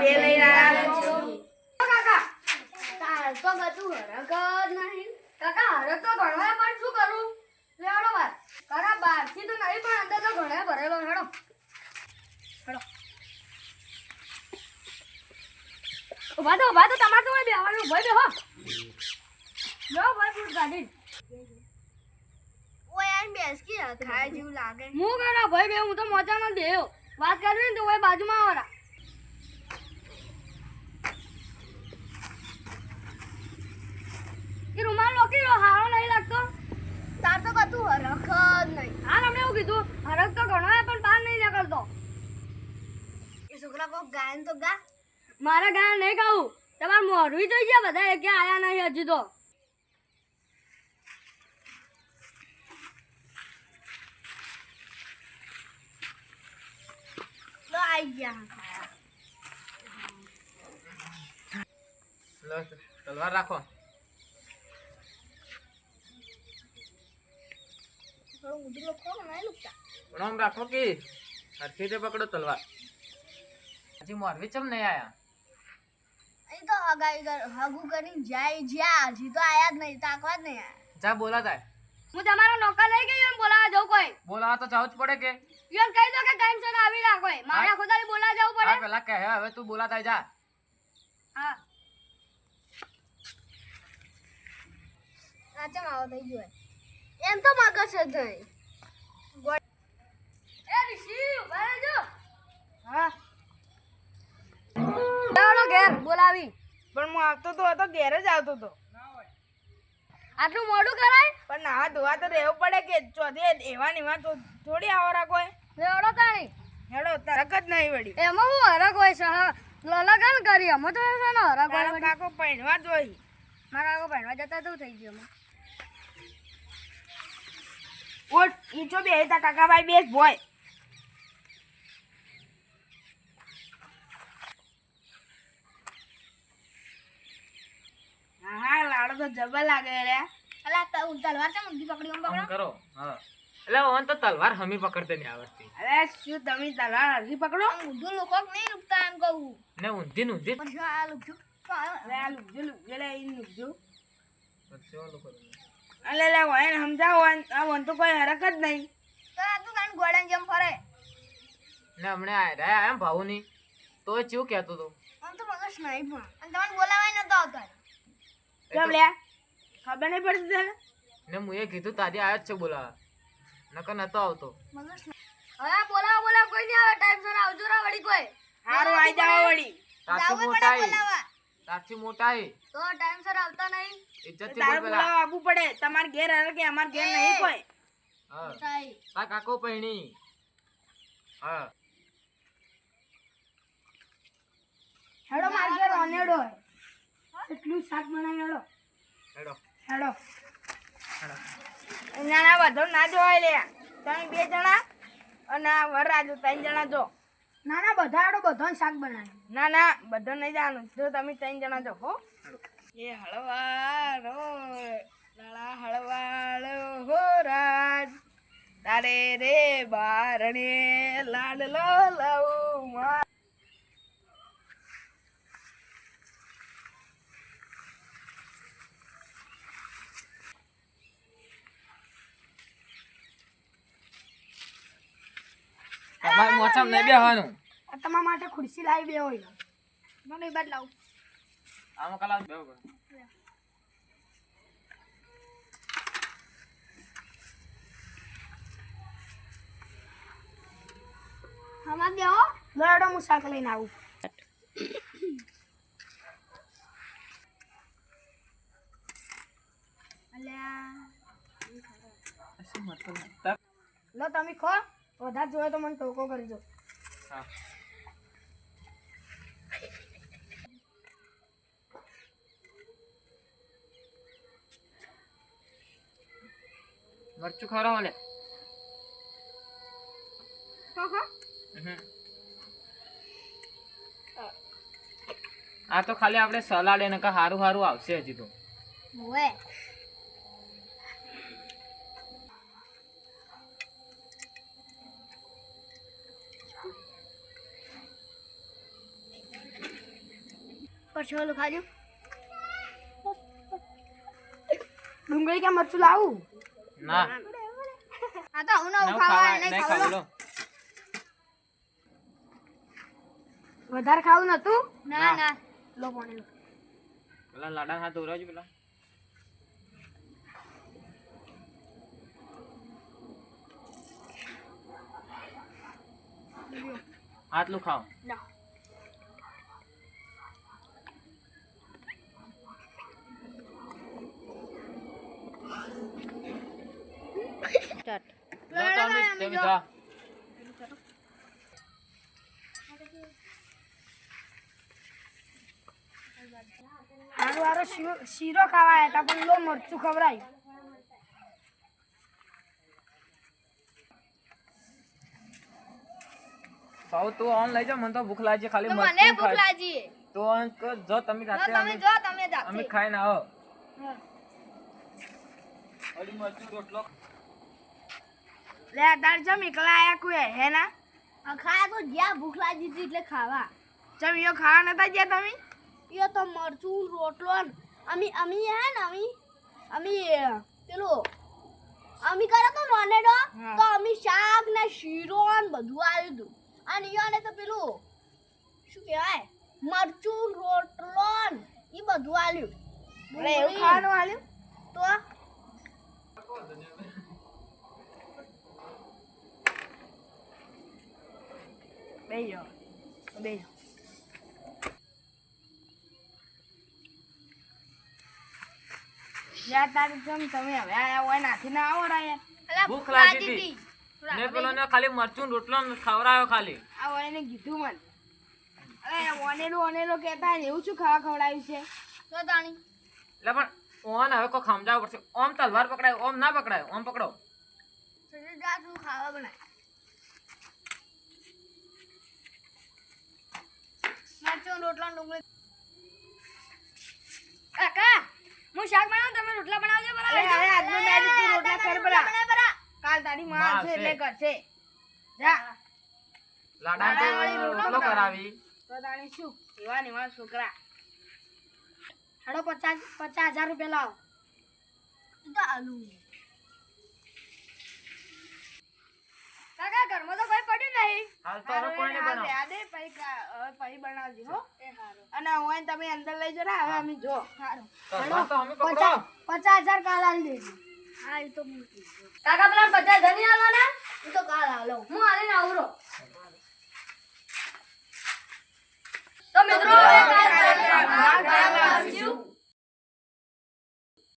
બે લઈને આવ્યા છો. કાકા. તાર તો બધું હરક જ નહીં. કાકા હરક તો ભણવા પણ શું કરું? લેવડો બાર. કાકા બહારથી તો નહીં પણ અંદર તો ઘણા ભરેલો હેડો હેડો ઊભા તો ઊભા તો તમારે તો હોય બેહવાનું ભાઈ બેહો. લો ભાઈ ફૂટ કાઢી ઓય બેસકી ખાય જેવું લાગે. હું કરા ભાઈ બે હું તો મજામાં દેયો વાત કરવી ને તો બાજુમાં આવરા એ રૂમાલ લોકી લો હારો નહીં લાગતો તાર તો કતું હરખ જ નહીં હા અમે એવું કીધું હરક તો ઘણો હે પણ બહાર નહીં નીકળતો એ છોકરા કોક ગાયન તો ગા. મારા ગાય નહીં કહું તમારે મોઢું જોઈ ગયા બધા એ ક્યાં આયા નહીં હજી તો. તો આઈ ગયા. લો, તલવાર રાખો. થોડું મુદ્દો લખો ને નહીં લખતા પણ આમ રાખો કે? હરખી રીતે પકડો તલવાર. હજી મોરવી ચમ નહીં આયા? અહીં તો હગાઈ કર હગું કરીને જાય જ્યાં હજી તો આયા જ નહીં તાકવા જ નહીં આયા. જા બોલા થાય હું તમારો નોકર લઈ ગઈ એમ બોલાવા જવું કોઈ? બોલાવા તો જવું જ પડે કે. એમ કહી દો કે ટાઈમસર આવી રાખો મારે આખો દાડી બોલાવા જવું પડે? પેલા કહે હવે તું બોલા થાય જા. હા. સાચા આવો થઈ ગયો એમ તો મગજ જ નહીં. એ ઋષિ રહેજો. હા. ઘેર બોલાવી. પણ હું આવતો તો હતો ઘેર જ આવતો તો. આટલું મોડું કરાય? પણ નાવા ધોવા તો રહેવું પડે કે ચોથે એવા ને એવા તો થોડી લેવડો તાણી હેડો તરક જ નહીં વળી. એમાં હું હરક હોય છે હા. લલગન કરી અમે તો છે ને હરક હોય કાકો જોઈ મારા ભણવા જતા તો થઈ ગયું ઓટ ઈચો બે કાકાભાઈ બેસ ભોય હા હા લાડો તો જબર લાગે રે. અલા ત- તલવાર છે મુંગી પકડી આમ પકડો. કરો હા. એટલે ઓન તો તલવાર હમી પકડતે નહીં આવડતી. અરે શું તમે તલવાર હરખી પકડો? ઊંધું લોકો નહીં રૂકતા એમ કહું? ને ઊંધી ને ઊંધી. પછી આ લુકજું અરે આ લુકજો લુકજો લે ઈ લુકજો પછી ઓલું કરું. અલે લે હોય ને સમજાવો આ વન તો કોઈ હરક જ નહીં. તો આ તું કાન ગોળાની જેમ ફરે. ને હમણાં આ રહ્યા એમ ભાવની તો ચેવું કહેતો તો. આમ તો મગજ નહીં પણ. અને તમને બોલાવાય નતો આવતો. કેમ લે ખબર નહીં પડતી તને? ને હું એ કીધું તારી આયો જ છે બોલાવા. નકર નતો આવતો. હવે બોલાવો બોલાવો કોઈ નહીં આવે ટાઈમસર આવજો રા વળી કોઈ. હારું આઈ જાવ વળી. તારથી જાવું મોટા પડે બોલાવા. તારથી મોટા તો ટાઈમસર આવતા નહીં. ઇજ્જતથી બોલ પેલા. આવવું પડે. તમારે ઘેર હરકે અમાર ઘેર નહીં કોઈ? હા. થાય. કાકો પૈણી. હા. હેડો માર ઘેર ઓનેડો એટલું શાક બનાવી હેડો. હેડો. હેડો. ના ના વધુ ના જોવાય લે. તમે બે જણા અને આ વરરાજો ત્રણ જણા જો. ના ના બધા હેડો બધો શાક બનાવી. ના ના બધા નહીં જવાનું. જો તમે ત્રણ જણા જો હો. એ હળવાળો લાળા હળવાળો હો રાજ. તારે રે બારણે લાડલો લઉં મોચામ નહીં બેહવાનું. આ તમારા માટે ખુરશી લાવી બે હોય. મને બાદ લાવું. આમાં કલાક બેહવું પડે. હમણાં બેહો. લો હેડો હું શાક લઈને આવું. લો તમે ખો. વધારે જોયો તો મને ટોકો કરજો હા. મરચું ખવડાવો ને. આ તો ખાલી આપણે સલાડ એને કા હારું હારું આવશે હજી તો. હોવે. પછી ઓલું ખાજો. ડુંગળી કે મરચું લાવું? ના. આ તો હું નવું ખાવા નહીં ખાવા લો. વધારે ખાવું નતું? ના. ના. ના. લો પાણી લો. પેલા લાડા હાથ ધોરાવજો પેલા. આટલું ખાઓ. જાઓ જાઓ મારું હારો શીરો શીરો ખાવા આવ્યા હતા પણ લો મરચું ખવડાયું ખાઓ તું ઓન લઈ જા મને તો ભૂખ લાગી ખાલી મને ભૂખ લાગી તો અંક જો તમે જાતે તમે જો તમે અમે જાતે ખાઈને આવો અલી મરચું રોટલો લે તાર જમ એકલા આયા કોઈ હે ના? આ ખાયા તો જ્યાં ભૂખ લાગી હતી એટલે ખાવા. જમ યો ખાવા નતા ગયા તમે? યો તો મરચું રોટલો અમી અમી હે ને અમી? અમી પેલું અમી કરે તો નોનેડો તો અમી શાક ને શીરો ને બધું આવ્યું હતું. અને ઈયોને તો પેલું શું કહેવાય? મરચું રોટલો એ બધું આવ્યું એવું ખાવાનું હાલ્યું તો બે જાઓ બે જાઓ યાર તારી જમ તમે હવે આયા હોય નાથી ના આવો ભૂખ લાગી હતી. હતી. પેલો ને ખાલી મરચું રોટલો ખવડાવ્યો ખાલી. આ એને કીધું મને. અરે ઓનેલું ઓનેલું કહેતા ને એવું શું ખાવા ખવડાવ્યું છે? તો તાણી. એટલે પણ ઓન હવે કોઈ સમજાવવું પડશે. ઓમ તલવાર પકડાય ઓમ ના પકડાય ઓમ પકડો. ખાવા બનાય. મરચું રોટલા ડુંગળી. કાકા હું શાક બનાવું તમે રોટલા બનાવજો અરે અરે આજનો દાડી તું રોટલા કર બરા કાલ તારી માં આવશે. એટલે કરશે. જા. લાડા તો રોટલો રોટલો કરાવી. તો તાણી શું? એવા ને છોકરા. હાડો પચાસ પચાસ હજાર રૂપિયા લાવ. તો આલુ. કાકા ઘરમાં તો કોઈ પડ્યું નહીં. હાલ તો હવે કોઈને બનાવ. યાદે પઈ પઈ બનાવજો હો. એ હારો. અને હોય તમે અંદર લઈ જરા હવે અમે જો. હારો. તો અમે પકડો. 50000 કાલ આલી દેજો હા એ તો મૂકી કાકા પેલા 50000 ની આલવાના? એ તો કાલ આલો. હું આલે ને આવરો. તો મિત્રો કાલ કાલ આવજો.